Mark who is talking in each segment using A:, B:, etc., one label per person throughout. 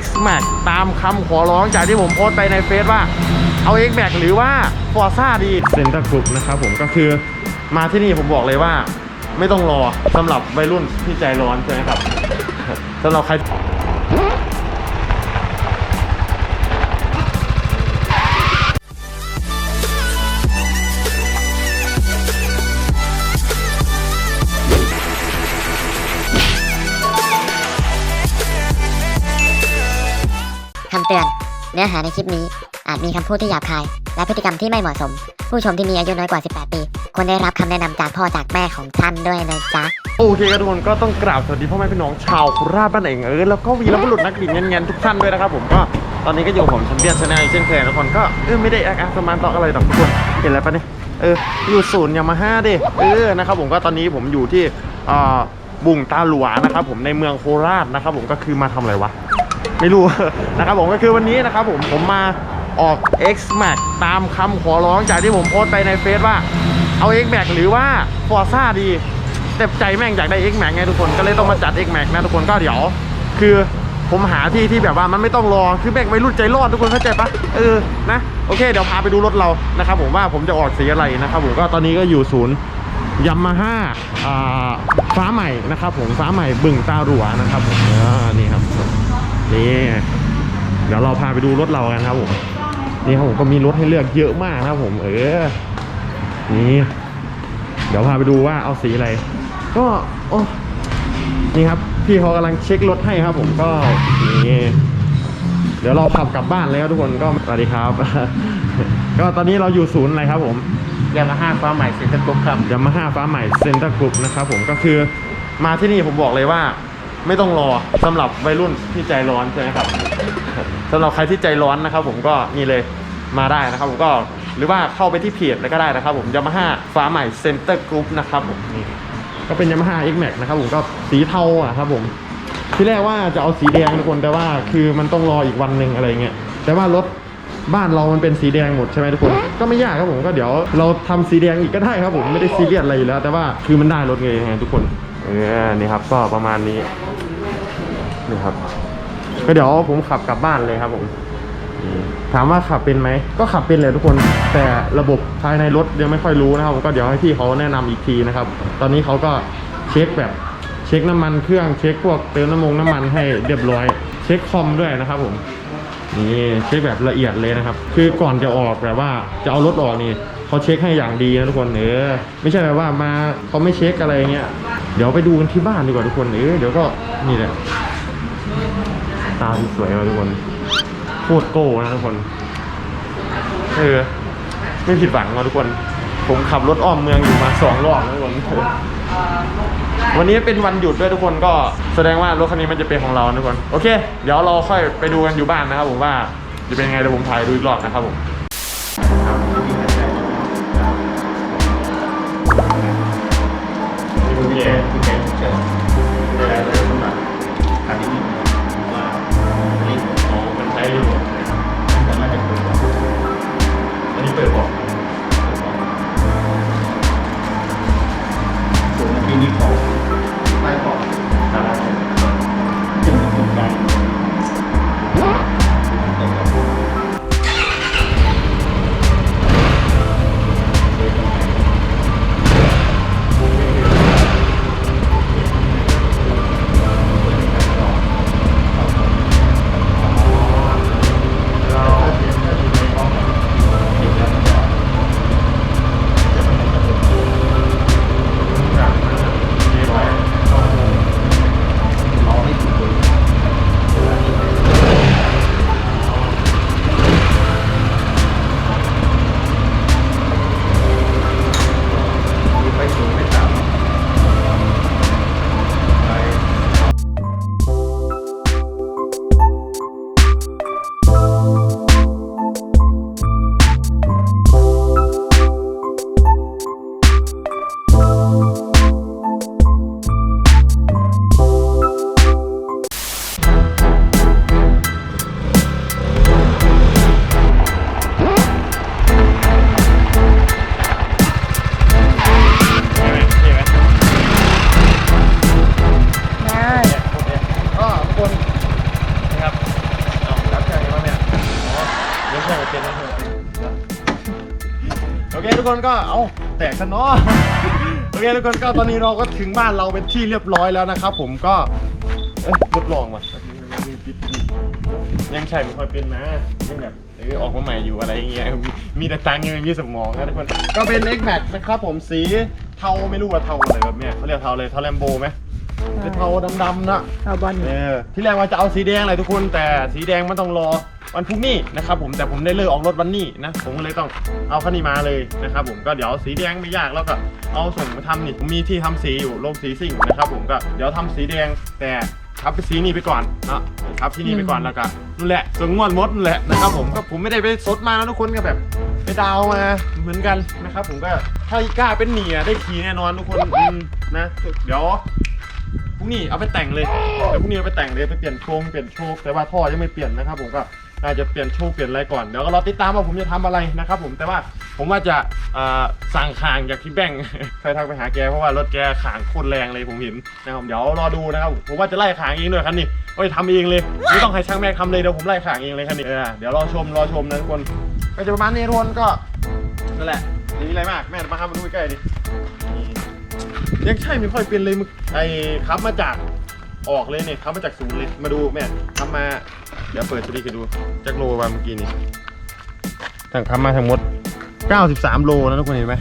A: X Max ตามคำขอร้องจากที่ผมโพสต์ไปในเฟซว่าเอา X Max หรือว่า Forza ดีเซ็นเตอร์กรุ๊ปนะครับผมก็คือมาที่นี่ผมบอกเลยว่า ไม่ต้องรอสำหรับวัยรุ่นที่ใจร้อนใช่ไหมครับสำหรับใคร
B: คำเตือน เนื้อหาในคลิปนี้อาจมีคำพูดที่หยาบคาย และพฤติกรรมที่ไม่เหมาะสม ผู้ชมที่มีอายุน้อยกว่า 18 ปี ควรได้รับคำแนะนำจากพ่อจากแม่ของท่านด้วยนะจ๊ะ
A: โอเคครับทุกคนก็ต้องกราบสวัสดีพ่อแม่พี่น้องชาวโคราชบ้านเองเออแล้วก็วีรบุรุษนักบินเงี้ยนๆทุกท่านด้วยนะครับผมก็ตอนนี้ก็อยู่กับผมชันเบียนชาแนลเช่นเคยนะทุกคนก็เออไม่ได้แอคอาร์สมานต่ออะไรหรอกทุกคนเห็นอะไรปะเนี่ยเอออยู่ศูนย์ยามาฮ่าดิเออนะครับผมก็ตอนนี้ผมอยู่ที่อ่าบุงตาหลวนะครับผมในเมืองโคราชนะครับผมก็คือมาทำอะไรวะ ไม่รู้นะครับผมก็คือวันนี้นะครับผมผมมาออก X Max ตามคำขอร้องจากที่ผมโพสไปในเฟซว่าเอา X Max หรือว่า Forza ดีแต่ใจแม่งอยากได้ X Max ไงทุกคนก็เลยต้องมาจัด X Max นะทุกคนก็เดี๋ยว คือผมหาที่ที่แบบว่ามันไม่ต้องรอคือแม่งไม่รุ่นใจรอดทุกคนเข้าใจปะเออนะโอเคเดี๋ยวพาไปดูรถเรานะครับผมว่าผมจะออกสีอะไรนะครับผมก็ตอนนี้ก็อยู่ศูนย์ยามาฮ่าฟ้าใหม่นะครับผมฟ้าใหม่บึ่งตาหลัวนะครับผมนี่ครับ นี่เดี๋ยวเราพาไปดูรถเรากันครับผมนี่ครับผมก็มีรถให้เลือกเยอะมากนะครับผม เออ นี่ เดี๋ยวพาไปดูว่าเอาสีอะไร ก็โอ้นี่ครับ พี่เขากำลังเช็ครถให้ครับ ผมก็นี่เดี๋ยวเราขับกลับบ้านแล้วทุกคนก็สวัสดีครับ ก็ตอนนี้เราอยู่ศูนย์อะไรครับ ผม
C: ยามาฮ่าฟ้าใหม่เซ็นเตอร์กรุ๊ปครับ
A: ยามาฮ่าฟ้าใหม่เซ็นเตอร์กรุ๊ปนะครับผมก็คือมาที่นี่ผมบอกเลยว่า ไม่ต้องรอสำหรับวัยรุ่นที่ใจร้อนใช่ไหมครับสำหรับใครที่ใจร้อนนะครับผมก็นี่เลยมาได้นะครับผมก็หรือว่าเข้าไปที่เพจเลยก็ได้นะครับผมยามาฮ่าฟ้าใหม่เซ็นเตอร์กรุ๊ปนะครับผมนี่ก็เป็นยามาฮ่า X Max นะครับผมก็สีเทาอะครับผมที่แรกว่าจะเอาสีแดงทุกคนแต่ว่าคือมันต้องรออีกวันหนึ่งอะไรเงี้ยแต่ว่ารถบ้านเรามันเป็นสีแดงหมดใช่ไหมทุกคน ก็ไม่ยากครับผมก็เดี๋ยวเราทำสีแดงอีกก็ได้ครับผมไม่ได้ซีเรียสอะไรอยู่แล้ว แต่ว่าคือมันได้รถไงไงทุกคน เออนี่ครับ ก็ประมาณนี้นี่ครับ ก็เดี๋ยวผมขับกลับบ้านเลยครับผมถามว่าขับเป็นไหมก็ขับเป็นเลยทุกคน แต่ระบบภายในรถยังไม่ค่อยรู้นะครับ ก็เดี๋ยวให้พี่เขาแนะนำอีกทีนะครับ ตอนนี้เขาก็เช็คแบบเช็คน้ำมันเครื่องเช็คพวกเติมน้ำมงน้ำมันให้เรียบร้อย เช็คคอมด้วยนะครับผมนี่เช็คแบบละเอียดเลยนะครับ คือก่อนจะออกแบบว่าจะเอารถออกนี่ เขาเช็คให้อย่างดีนะทุกคนเออไม่ใช่แบบว่ามาเขาไม่เช็คอะไรเงี้ยเดี๋ยวไปดูกันที่บ้านดีกว่าทุกคนเออเดี๋ยวก็นี่แหละตาสวยมาทุกคนโคตรโก้นะทุกคนเออไม่ผิดหวังนะทุกคน ผมขับรถอ้อมเมืองอยู่มาสองรอบนะทุกคนวันนี้เป็นวันหยุดด้วยทุกคนก็แสดงว่ารถคันนี้มันจะเป็นของเราทุกคน โอเค เดี๋ยวเราค่อยไปดูกันอยู่บ้านนะครับผมว่าจะเป็นยังไงเดี๋ยวผมถ่ายดูอีกรอบนะครับผม นี่ เก็ะ
C: โอ
A: เคทุกคนก็เอาแตกกันเนาะโอเคทุกคนก็ตอนนี้เราก็ถึงบ้านเราเป็นที่เรียบร้อยแล้วนะครับผมก็เอ้ยทดลองว่ะยังใช่ไม่ค่อยเป็นนะยังแบบออกมาใหม่อยู่อะไรอย่างเงี้ยมีแต่ตังค์ยังไม่มีสมองนะทุกคนก็เป็นเล็กแม็กนะครับผมสีเทาไม่รู้ว่าเทาอะไรแบบเนี้ยเขาเรียกเทาเลยเทาแลมโบไหม เป็นเทาดำๆนะ
C: เอาบอล
A: เออที่แรกว่าจะเอาสีแดงเลยทุกคน แต่สีแดงมันต้องรอวันพรุ่งนี้นะครับผมแต่ผมได้เลิกออกรถวันนี้นะผมก็เลยต้องเอาคันนี้มาเลยนะครับผมก็เดี๋ยวสีแดงไม่ยากแล้วก็เอาส่งมาทำนี่ผมมีที่ทำสีอยู่โรงสีสิ่งนะครับผมก็เดี๋ยวทำสีแดงแต่ทับไปสีนี้ไปก่อนเนาะทับที่นี่ไปก่อนแล้วก็นั่นแหละส่วนงวดมดนั่นแหละนะครับผมก็ผมไม่ได้ไปซดมานะทุกคนก็แบบไปดาวมาเหมือนกันนะครับผมก็ถ้ากล้าเป็นหนีอะได้ขี่แน่นอนทุกคนอืมนะเดี๋ยวพ รุ่งนี้เอาไปแต่งเลยเดี๋ยวพรุ่งนี้เอาไปแต่งเลยไปเปลี่ยนโครงเปลี่ยนโชคแต่ว่าท่อยังไม่เปลี่ยนนะครับผมก็น่าจะเปลี่ยนโชคเปลี่ยนอะไรก่อนเดี๋ยวก็รอติดตามว่าผมจะทำอะไรนะครับผมแต่ว่าผมว่าจะสั่งคางจากพี่แบงค์เคยทักไปหาแกเพราะว่ารถแกขางโคตรแรงเลยผมเห็นนะครับเดี๋ยวรอดูนะครับผมว่าจะไล่ขางเองด้วยคันนี้ว่าจะทำเองเลยไม่ต้องให้ช่างแม่ทำเลยเดี๋ยวผมไล่ขางเองเลยคันนี้เออเดี๋ยวรอชมรอชมนะทุกคนก็จะประมาณนี้ทุกคนก็นั่นแหละไม่มีอะไรมากแม่มาครับมาดูใกล้ดิ ยังใช่ไม่ค่อยเป็นเลยมึงไอ้ขับมาจากออกเลยเนี่ยขับมาจากศูนย์เลยมาดูแม่ขับมา เดี๋ยวเปิดตัวนี้กันดูจากโลมาเมื่อกี้นี่ทั้งขับมาทั้งหมด 93 โลนะทุกคนเห็นไหม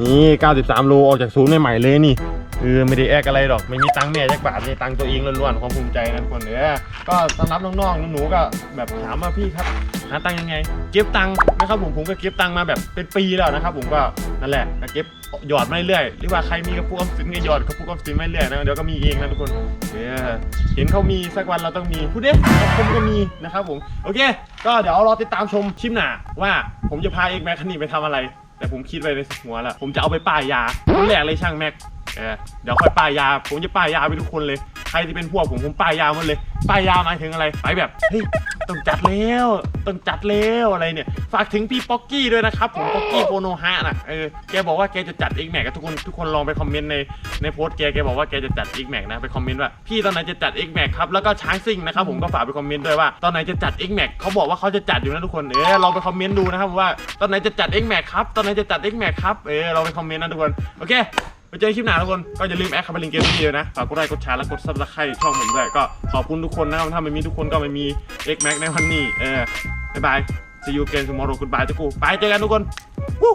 A: นี่ 93 โลออกจากศูนย์ใหม่ๆเลยนี่เออไม่ได้แอกอะไรหรอก ไม่มีตังค์แม่จักบาทนี่ตังค์ตัวเองล้วนๆความภูมิใจนะทุกคนเออก็สำหรับน้องๆหนูๆก็แบบถามมาพี่ครับ หาตังค์ยังไง เก็บตังค์นะครับผมผมก็เก็บตังค์มาแบบเป็นปีแล้วนะครับผมก็นั่นแหละก็เก็บหยอดมาเรื่อยหรือว่าใครมีกระปุกออมสินก็หยอดกระปุกออมสินมาเรื่อยนะเดี๋ยวก็มีเองนะทุกคนเออเห็นเขามีสักวันเราต้องมีพูดเด้ผมก็มีนะครับผมโอเค ก็เดี๋ยวรอติดตามชมชิมหนาว่าผมจะพาเอกแม็กคันนี้ไปทำอะไร แต่ผมคิดไว้ในหัวแล้วผมจะเอาไปป้ายยาคนแรกเลยช่างแม็กเออเดี๋ยวค่อยป้ายยา ผมจะป้ายยาไปทุกคนเลย ใครที่เป็นพวกผมผมป้ายยาหมดเลย ป้ายยาหมายถึงอะไร ไปแบบเฮ้ย ต้องจัดแล้วต้องจัดแล้วอะไรเนี่ย ฝากถึงพี่ป๊อกกี้ด้วยนะครับ ผมป๊อกกี้โปโนฮะน่ะเออแกบอกว่าแกจะจัดอีกแม็กทุกคนทุกคนลองไปคอมเมนต์ในในโพสต์แกแกบอกว่าแกจะจัดอีกแม็กนะไปคอมเมนต์ว่าพี่ตอนไหนจะจัดอีกแม็กครับแล้วก็ช้างซิ่งนะครับผมก็ฝากไปคอมเมนต์ด้วยว่าตอนไหนจะจัดอีกแม็กเขาบอกว่าเขาจะจัดอยู่นะทุกคนเออลองไปคอมเมนต์ดูนะครับว่าตอนไหนจะจัดอีกแม็กครับตอนไหนจะจัดอีกแม็กครับเออลองไปคอมเมนต์นะทุกคนโอเค ไปเจอกันคลิปหน้าทุกคนก็อย่าลืมแอดคาร์ลิงเกมนี้เลยนะฝากกดไลค์กดแชร์และกดซับสไครต์ช่องผมด้วยก็ขอบคุณทุกคนนะครับถ้าไม่มีทุกคนก็ไม่มี X Max ในวันนี้เออบ๊ายบาย see you again tomorrow goodbye ทุกคนไปเจอกันทุกคนวู้